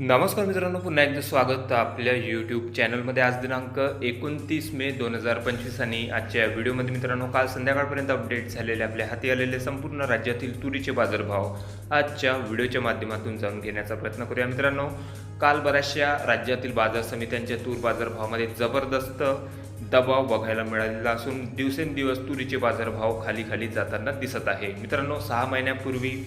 नमस्कार मित्रांनो पुन्हा एकदा स्वागत आपल्या यूट्यूब चॅनलमध्ये आज दिनांक एकोणतीस मे दोन हजार पंचवीस आणि आजच्या व्हिडिओमध्ये मित्रांनो काल संध्याकाळपर्यंत अपडेट झालेले आपल्या हाती आलेले संपूर्ण राज्यातील तुरीचे बाजारभाव आजच्या व्हिडिओच्या माध्यमातून जाणून घेण्याचा प्रयत्न करूया मित्रांनो. काल बऱ्याचशा राज्यातील बाजार समित्यांच्या तूर बाजारभावामध्ये जबरदस्त दबाव बघायला मिळालेला असून दिवसेंदिवस तुरीचे बाजारभाव खाली खाली जाताना दिसत आहे. मित्रांनो सहा महिन्यापूर्वी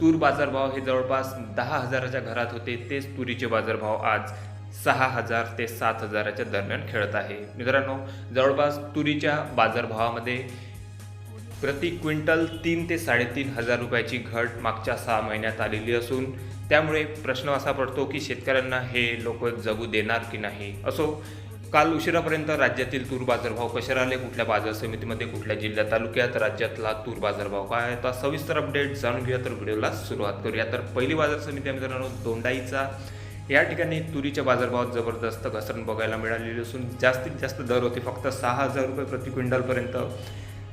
तूर बाजारभाव हे जवळपास दहा हजाराच्या घरात होते. तेच तुरीचे बाजारभाव आज सहा हजार ते सात हजाराच्या दरम्यान खेळत आहे. मित्रांनो जवळपास तुरीच्या बाजारभावामध्ये प्रति क्विंटल तीन ते साडेतीन हजार रुपयाची घट मागच्या सहा महिन्यात आलेली असून त्यामुळे प्रश्न असा पडतो की शेतकऱ्यांना हे लोक जगू देणार की नाही? असो काल उशिरापर्यंत राज्यातील तूर बाजारभाव कसे राहिले? कुठल्या बाजार समितीमध्ये कुठल्या जिल्ह्या तालुक्यात राज्यातला तूर बाजारभाव काय आहे? तर सविस्तर अपडेट जाणून घेऊया. तर व्हिडिओला सुरुवात करूया. तर पहिली बाजार समिती आहे मित्रांनो दोंडाईचा. या ठिकाणी तुरीच्या बाजारभावात जबरदस्त घसरण बघायला मिळालेली असून जास्तीत जास्त दर होते. फक्त सहा हजार रुपये प्रति क्विंटलपर्यंत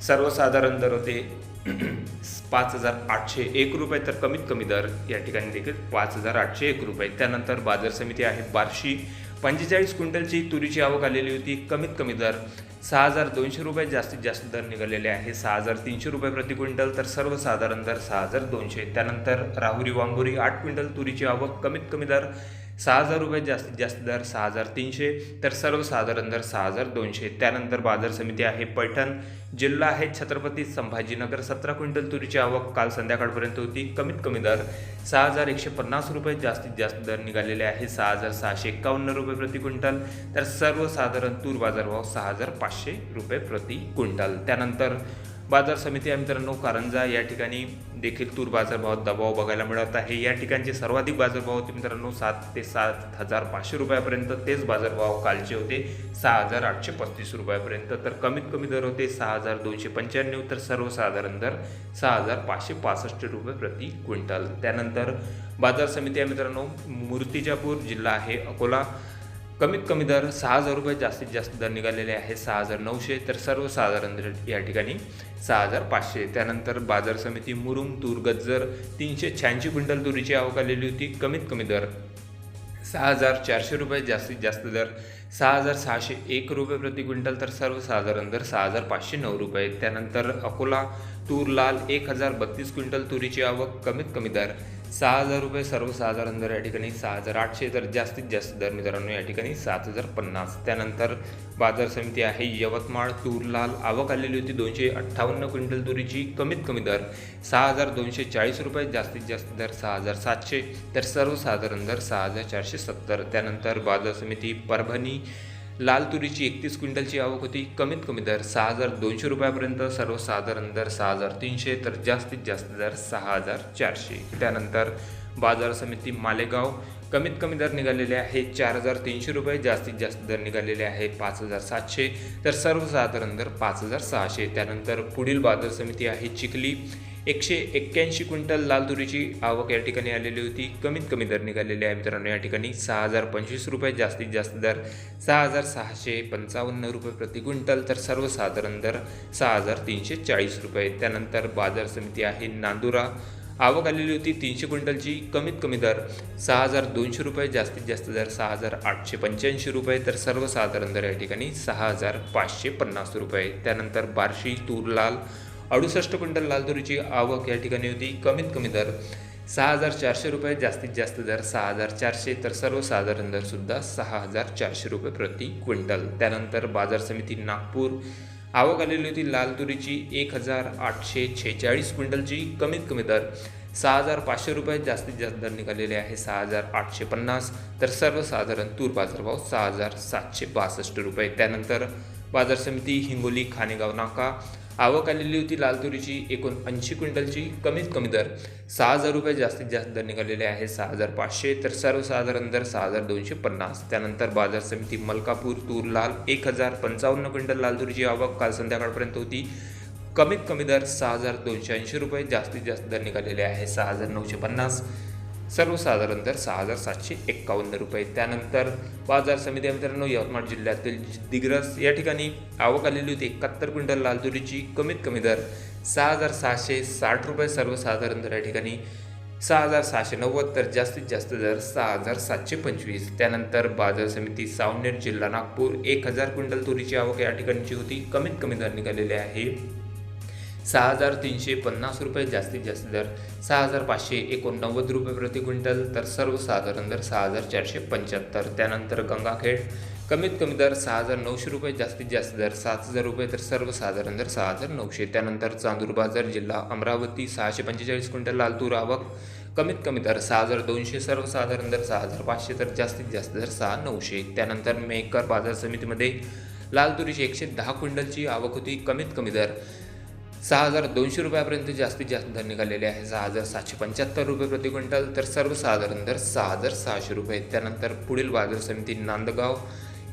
सर्वसाधारण दर होते. पाच हजार आठशे एक रुपये तर कमीत कमी दर या ठिकाणी देखील पाच हजार आठशे एक रुपये. त्यानंतर बाजार समिती आहे बार्शी. पंचेचाळीस क्विंटलची तुरीची आवक आलेली होती. कमीत कमी दर सहा हजार दोनशे रुपये. जास्तीत जास्त दर निघालेले आहे. सहा हजार तीनशे रुपये प्रति क्विंटल तर सर्वसाधारण दर सहा हजार दोनशे. त्यानंतर राहुरी वांगुरी आठ क्विंटल तुरीची आवक. कमीत कमी दर सहा हजार रुपये जास्तीत जास्त दर सहा हजार तीनशे तर सर्वसाधारण दर सहा हजार दोनशे. त्यानंतर बाजार समिती आहे पैठण. जिल्हा आहे छत्रपती संभाजीनगर. सतरा क्विंटल तुरीची आवक काल संध्याकाळपर्यंत होती. कमीत कमी दर सहा हजार एकशे पन्नास रुपये. जास्तीत जास्त दर निघालेले आहे सहा हजार सहाशे एकावन्न रुपये प्रति क्विंटल. तर सर्वसाधारण तूर बाजारभाव सहा हजार पाचशे रुपये प्रति क्विंटल. त्यानंतर बाजार समिती आहे मित्रांनो कारंजा या ठिकाणी देखील तूर बाजारभावात दबाव बघायला मिळत आहे. या ठिकाणचे सर्वाधिक बाजारभाव होते मित्रांनो सात ते सात हजार पाचशे रुपयापर्यंत. तेच बाजारभाव कालचे होते सहा हजार आठशे पस्तीस रुपयापर्यंत. तर कमीत कमी दर होते सहा हजार दोनशे पंच्याण्णव तर सर्वसाधारण दर सहा हजार पाचशे पासष्ट रुपये प्रति क्विंटल. त्यानंतर बाजार समिती आहे मित्रांनो मूर्तिजापूर जिल्हा आहे अकोला. कमीत कमी दर सहा हजार रुपये जास्तीत जास्त दर निघालेले आहे. सहा हजार नऊशे तर सर्वसाधारण दर या ठिकाणी सहा हजार पाचशे. त्यानंतर बाजार समिती मुरुम तूर गज्जर तीनशे शहाऐंशी क्विंटल तुरीची आवक आलेली होती. कमीत कमी दर सहा हजार चारशे रुपये जास्तीत जास्त दर सहा हजार सहाशे एक रुपये प्रति क्विंटल तर सर्वसाधारण दर सहा हजार पाचशे नऊ रुपये. त्यानंतर अकोला तूर लाल एक हजार बत्तीस क्विंटल तुरीची आवक कमीत कमी दर सहा हजार रुपये सर्वसाधारण दर या ठिकाणी सहा हजार आठशे तर जास्तीत जास्त दर मित्रांनो या ठिकाणी सात हजार पन्नास. त्यानंतर बाजार समिती आहे यवतमाळ तूर लाल आवक आलेली होती दोनशे अठ्ठावन्न क्विंटल तुरीची कमीत कमी दर सहा हजार दोनशे चाळीस रुपये जास्तीत जास्त दर सहा हजार सातशे. तर सर्वसाधारण दर सहा हजार चारशे सत्तर. त्यानंतर बाजार समिती परभणी लाल तुरीची एकतीस क्विंटलची आवक होती. कमीत कमी दर सहा हजार दोनशे रुपयापर्यंत सर्वसाधारण दर सहा हजार तीनशे तर जास्तीत जास्त दर सहा हजार चारशे. त्यानंतर बाजार समिती मालेगाव कमीत कमी दर निघालेले आहे चार हजार तीनशे रुपये जास्तीत जास्त दर निघालेले आहे पाच हजार सातशे तर सर्वसाधारण दर पाच हजार सहाशे. त्यानंतर पुढील बाजार समिती आहे चिखली एकशे एक्क्याऐंशी क्विंटल लाल तुरीची आवक या ठिकाणी आलेली होती. कमीत कमी दर निघालेले आहे मित्रांनो. या ठिकाणी सहा हजार पंचवीस रुपये जास्तीत जास्त दर सहा हजार सहाशे पंचावन्न रुपये प्रति क्विंटल तर सर्वसाधारण दर सहा हजार तीनशे चाळीस रुपये. त्यानंतर बाजार समिती आहे नांदुरा. आवक आलेली होती तीनशे क्विंटलची. कमीत कमी दर सहा हजार दोनशे रुपये जास्तीत जास्त दर सहा हजार आठशे पंच्याऐंशी रुपये तर सर्वसाधारण दर या ठिकाणी सहा हजार पाचशे पन्नास रुपये. त्यानंतर बार्शी तूर लाल अडुसष्ट क्विंटल लाल तुरीची आवक या ठिकाणी होती. कमीत कमी दर सहा हजार चारशे रुपये जास्तीत जास्त दर सहा हजार चारशे तर सर्वसाधारण दरसुद्धा सहा हजार चारशे रुपये प्रति क्विंटल. त्यानंतर बाजार समिती नागपूर आवक आलेली होती लाल तुरीची एक हजार आठशे छेचाळीस क्विंटलची. कमीत कमी दर सहा हजार पाचशे रुपये जास्तीत जास्त दर निघालेले आहे सहा हजार आठशे पन्नास तर सर्वसाधारण तूर बाजारभाव सहा हजार सातशे बासष्ट रुपये. त्यानंतर बाजार समिती हिंगोली खानेगाव नाका आवक आलेली होती लाल तुरीची एकूण ऐंशी क्विंटलची कमीत कमी दर सहा हजार रुपये जास्तीत जास्त दर निघालेले आहे. सहा हजार पाचशे तर सर्वसाधारण दर सहा हजार दोनशे पन्नास. त्यानंतर बाजार समिती मलकापूर तूर लाल एक हजार पंचावन्न क्विंटल लाल तुरीची आवक काल संध्याकाळपर्यंत होती. कमीत कमी दर सहा हजार दोनशे ऐंशी रुपये जास्तीत जास्त दर निघालेले आहे. सहा हजार नऊशे पन्नास. सर्वसाधारण दर सहा हजार सातशे एक्कावन्न रुपये. त्यानंतर बाजार समिती मित्रांनो यवतमाळ जिल्ह्यातील दिग्रस. या ठिकाणी आवक आलेली होती. एकाहत्तर क्विंटल लाल तुरीची कमीत कमी दर सहा हजार सहाशे साठ रुपये. सर्वसाधारण दर या ठिकाणी सहा हजार सहाशे नव्वद तर जास्तीत जास्त दर सहा हजार सातशे पंचवीस. त्यानंतर बाजार समिती सावनेर जिल्हा नागपूर एक हजार क्विंटल तुरीची आवक या ठिकाणची होती. कमीत कमी दर निघालेले आहे सहा हजार तीनशे पन्नास रुपये जास्तीत जास्त दर सहा हजार पाचशे एकोणनव्वद रुपये प्रति क्विंटल तर सर्वसाधारण दर सहा हजार चारशे पंच्याहत्तर. त्यानंतर गंगाखेड कमीत कमी दर सहा हजार नऊशे रुपये जास्तीत जास्त दर सात हजार रुपये तर सर्वसाधारण दर सहा हजार नऊशे. त्यानंतर चांदूर बाजार जिल्हा अमरावती सहाशे पंचेचाळीस क्विंटल लालतूर आवक कमीत कमी दर सहा हजार दोनशे सर्वसाधारण दर सहा हजार पाचशे तर जास्तीत जास्त दर सहा नऊशे. त्यानंतर मेकर बाजार समितीमध्ये लाल तुरीची एकशे दहा क्विंटलची आवक होती कमीत कमी दर सहा हजार दोनशे रुपयापर्यंत जास्तीत जास्त दर निघालेले आहे. सहा हजार सातशे पंच्याहत्तर रुपये प्रति क्विंटल तर सर्वसाधारण दर सहा हजार सहाशे रुपये. त्यानंतर पुढील बाजार समिती नांदगाव.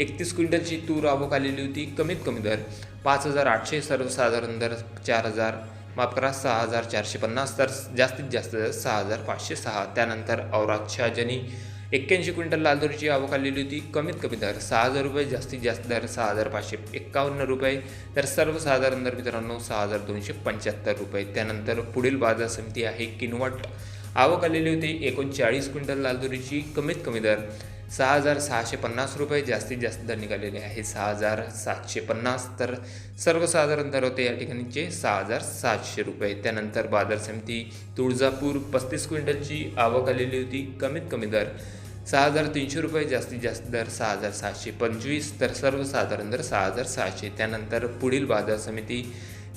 एकतीस क्विंटलची तूर आवक आलेली होती. कमीत कमी दर पाच हजार आठशे सर्वसाधारण दर चार हजार. माफ करा सहा हजार चारशे पन्नास तर जास्तीत जास्त दर सहा हजार पाचशे सहा. त्यानंतर औरात शहाजनी. एक्क्याऐंशी क्विंटल लाल तुरीची आवक आलेली होती. कमीत कमी दर सहा हजार रुपये जास्तीत जास्त दर सहा हजार पाचशे एक्कावन्न रुपये. तर सर्वसाधारण दर मित्रांनो सहा हजार दोनशे पंच्याहत्तर रुपये. त्यानंतर पुढील बाजार समिती आहे किनवट. आवक आलेली होती एकोणचाळीस क्विंटल लाल तुरीची. कमीत कमी दर सहा हजार सहाशे पन्नास रुपये. जास्तीत जास्त दर निघालेले आहे सहा हजार सातशे पन्नास. तर सर्वसाधारण दर होते या ठिकाणीचे सहा हजार सातशे रुपये. त्यानंतर बाजार समिती तुळजापूर पस्तीस क्विंटलची आवक आलेली होती. कमीत कमी दर सहा हजार तीनशे रुपये जास्तीत जास्त दर सहा हजार सहाशे पंचवीस तर सर्वसाधारण दर सहा हजार सहाशे. त्यानंतर पुढील बाजार समिती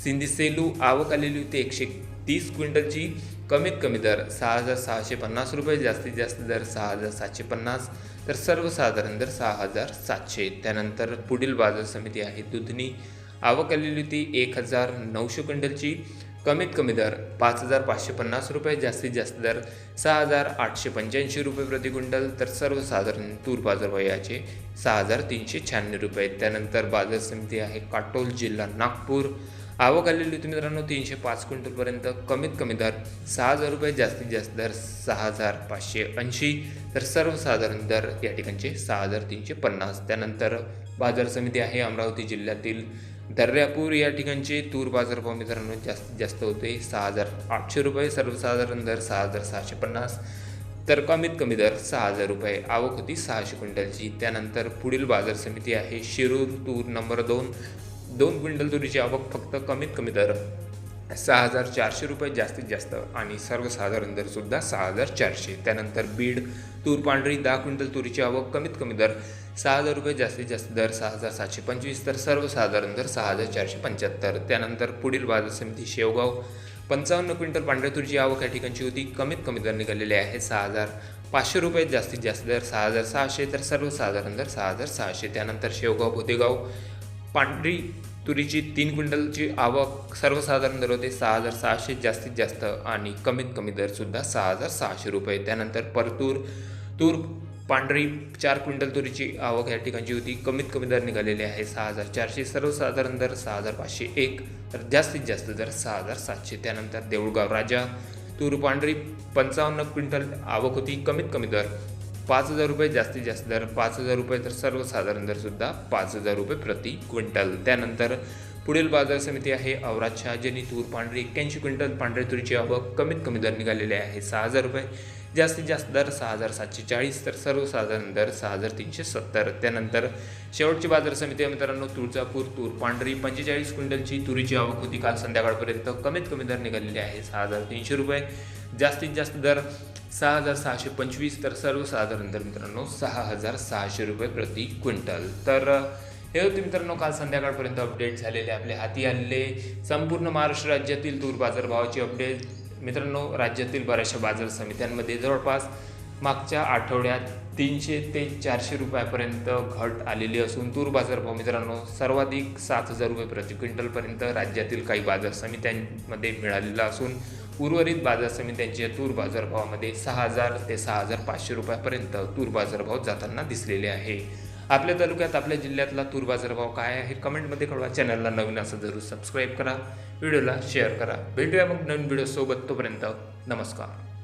सिंधी सेलू आवक आलेली होती एकशे तीस क्विंटलची. कमीत कमी दर सहा हजार सहाशे पन्नास रुपये जास्तीत जास्त दर सहा हजार सातशे पन्नास तर सर्वसाधारण दर सहा हजार सातशे. त्यानंतर पुढील बाजार समिती आहे दुधनी. आवक आलेली होती एक हजार नऊशे क्विंटलची. कमीत कमी दर पाच हजार पाचशे पन्नास रुपये जास्तीत जास्त दर सहा हजार आठशे पंच्याऐंशी रुपये प्रति क्विंटल. तर सर्वसाधारण तूर बाजार वयाचे सहा हजार तीनशे शहाण्णव रुपये. त्यानंतर बाजार समिती आहे काटोल जिल्हा नागपूर. आवक आलेली होती मित्रांनो तीनशे पाच क्विंटलपर्यंत. कमीत कमी दर सहा हजार रुपये जास्तीत जास्त दर सहा हजार पाचशे ऐंशी. तर सर्वसाधारण दर या ठिकाणचे सहा हजार तीनशे पन्नास. त्यानंतर बाजार समिती आहे अमरावती जिल्ह्यातील दर्यापूर या ठिकाणचे तूर बाजारभाव मित्रांनो जास्तीत जास्त होते. सहा हजार आठशे रुपये सर्वसाधारण दर सहा हजार सहाशे पन्नास तर कमीत कमी दर सहा हजार रुपये. आवक होती सहाशे क्विंटलची. त्यानंतर पुढील बाजार समिती आहे शिरूर तूर नंबर दोन. दोन क्विंटल तुरीची आवक फक्त कमीत कमी दर सहा हजार चारशे रुपये जास्तीत जास्त आणि सर्वसाधारण दरसुद्धा सहा हजार चारशे. त्यानंतर बीड तूर पांढरी दहा क्विंटल तुरीची आवक कमीत कमी दर सहा हजार रुपये जास्तीत जास्त दर सहा हजार सातशे पंचवीस तर सर्वसाधारण दर सहा हजार चारशे पंच्याहत्तर. त्यानंतर पुढील बाजार समिती शेवगाव पंचावन्न क्विंटल पांढऱ्या तुरीची आवक या ठिकाणची होती. कमीत कमी दर निघालेले आहे सहा हजार पाचशे रुपये जास्तीत जास्त दर सहा हजार सहाशे तर सर्वसाधारण दर सहा हजार सहाशे. त्यानंतर शेवगाव भोदेगाव पांढरी तुरीची तीन क्विंटलची आवक सर्वसाधारण दर होते सहा हजार सहाशे जास्तीत जास्त आणि कमीत कमी दरसुद्धा सहा हजार सहाशे रुपये. त्यानंतर परतूर तूर पांढरी चार क्विंटल तुरीची आवक या ठिकाणची होती. कमीत कमी दर निघालेले आहे सहा हजार चारशे सर्वसाधारण दर सहा हजार पाचशे एक तर जास्तीत जास्त दर सहा हजार सातशे. त्यानंतर देऊळगाव राजा तूर पांढरी पंचावन्न क्विंटल आवक होती. कमीत कमी दर पाच हजार रुपये जास्तीत जास्त दर पाच हजार रुपये तर सर्वसाधारण दरसुद्धा पाच हजार रुपये प्रति क्विंटल. त्यानंतर पुढील बाजार समिती आहे औरात शहाजनी तूर पांढरी एक्क्याऐंशी क्विंटल पांढऱ्या तुरीची आवक कमीत कमी दर निघालेले आहे सहा हजार रुपये. जास्तीत जास्त दर सहा हजार सातशे चाळीस तर सर्वसाधारण दर सहा हजार तीनशे सत्तर. त्यानंतर शेवटची बाजार समिती आहे मित्रांनो तुळजापूर तूर पांढरी पंचेचाळीस क्विंटलची तुरीची आवक होती काल संध्याकाळपर्यंत कमीत कमी दर निघालेली आहे सहा हजार तीनशे रुपये. जास्तीत जास्त दर सहा हजार सहाशे पंचवीस तर सर्वसाधारण तर मित्रांनो सहा हजार सहाशे रुपये प्रति क्विंटल. तर हे होते मित्रांनो काल संध्याकाळपर्यंत अपडेट झालेले आपले हाती आलेले संपूर्ण महाराष्ट्र राज्यातील तूर बाजारभावाची अपडेट मित्रांनो राज्यातील बऱ्याचशा बाजार समित्यांमध्ये जवळपास मागच्या आठवड्यात तीनशे ते चारशे रुपयापर्यंत घट आलेली असून तूर बाजारभाव मित्रांनो सर्वाधिक सात हजार रुपये प्रति क्विंटलपर्यंत राज्यातील काही बाजार समित्यांमध्ये मिळालेला असून उर्वरित बाजार समित्यांचे तूर बाजारभावामध्ये सहा हजार ते सहा हजार पाचशे रुपयापर्यंत तूर बाजारभाव जाताना दिसलेले आहे. आपल्या तालुक्यात आपल्या जिल्ह्यातला तूर बाजारभाव काय आहे कमेंटमध्ये कळवा. चॅनलला नवीन असं जरूर सबस्क्राईब करा. व्हिडिओला शेअर करा. भेटूया मग नवीन व्हिडिओसोबत तोपर्यंत नमस्कार.